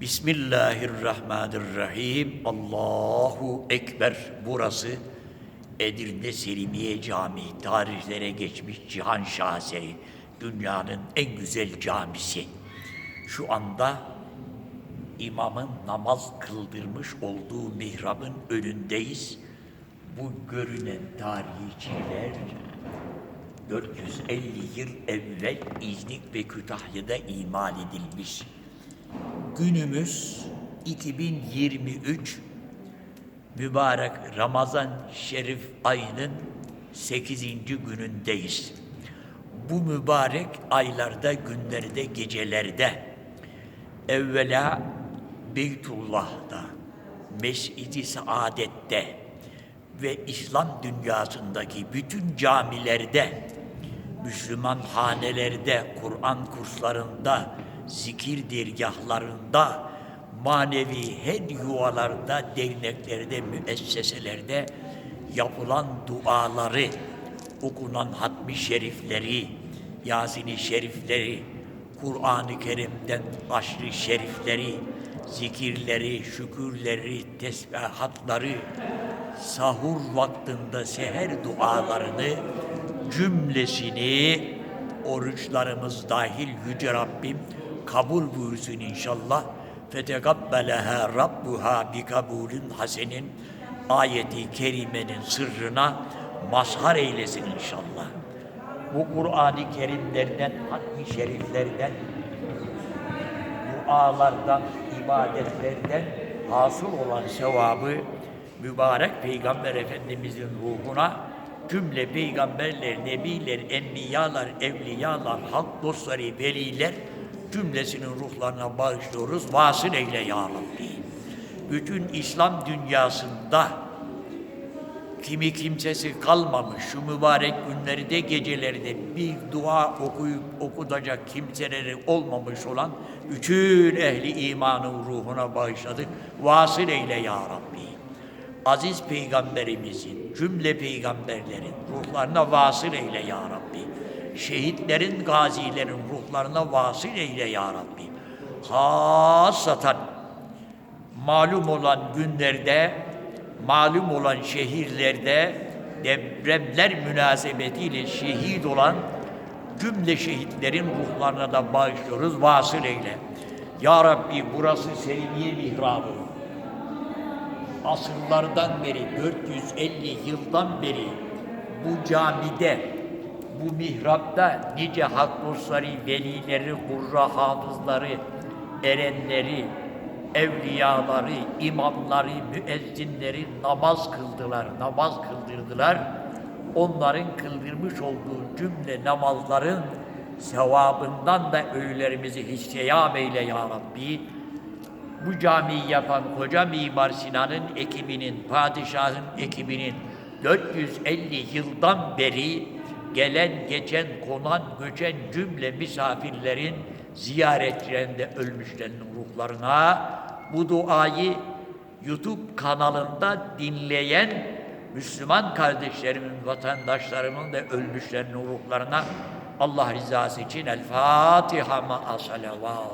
Bismillahirrahmanirrahim. Allahu Ekber. Burası Edirne Selimiye Camii. Tarihlere geçmiş cihan şaheseri. Dünyanın en güzel camisi. Şu anda imamın namaz kıldırmış olduğu mihrabın önündeyiz. Bu görünen tarihçiler 450 yıl evvel İznik ve Kütahya'da imal edilmiş. Günümüz 2023 mübarek Ramazan Şerif ayının 8. günündeyiz. Bu mübarek aylarda, günlerde, gecelerde evvela Beytullah'da, Mescid-i Saadet'te ve İslam dünyasındaki bütün camilerde, Müslüman hanelerde, Kur'an kurslarında, zikir dergahlarında, manevi her yuvalarda, derneklerde, müesseselerde yapılan duaları, okunan hatmi şerifleri, Yasin-i şerifleri, Kur'an-ı Kerim'den aşrı şerifleri, zikirleri, şükürleri, tesbihatları, sahur vaktinde seher dualarını cümlesini oruçlarımız dahil Yüce Rabbim kabul buyursun inşallah. Fetekabbeleha Rabbuha bi kabulün hasenin ayeti kerimenin sırrına mazhar eylesin inşallah. Bu Kur'an-ı Kerimlerden, hatmi şeriflerden, dualardan, ibadetlerden hasıl olan sevabı mübarek Peygamber Efendimizin ruhuna cümle peygamberler, nebiler, enbiyalar, evliyalar, halk dostları, veliler cümlesinin ruhlarına bağışlıyoruz. Vasıl eyle ya Rabbi. Bütün İslam dünyasında kimi kimsesi kalmamış şu mübarek günlerde gecelerde bir dua okuyup okutacak kimseleri olmamış olan bütün ehli imanın ruhuna bağışladık. Vasıl eyle ya Rabbi. Aziz peygamberimizin, cümle peygamberlerin ruhlarına vasıl eyle ya Rabbi. Şehitlerin, gazilerin ruhlarına vasıl eyle ya Rabbi. Hasatan malum olan günlerde, malum olan şehirlerde depremler münasebetiyle şehit olan cümle şehitlerin ruhlarına da bağışlıyoruz, vasıl eyle. Ya Rabbi burası Selimiye mihrabı. Asırlardan beri, 450 yıldan beri bu camide, bu mihrapta nice hak dostları, velileri, hurra hafızları, erenleri, evliyaları, imamları, müezzinleri namaz kıldılar, namaz kıldırdılar. Onların kıldırmış olduğu cümle namazların sevabından da öğülerimizi hisseyam eyle ya Rabbi. Bu camiyi yapan koca Mimar Sinan'ın ekibinin, padişahın ekibinin 450 yıldan beri gelen, geçen, konan, göçen cümle misafirlerin ziyaretlerinde ölmüşlerin ruhlarına bu duayı YouTube kanalında dinleyen Müslüman kardeşlerimin, vatandaşlarımın da ölmüşlerin ruhlarına Allah rızası için El Fatiha ma salavat.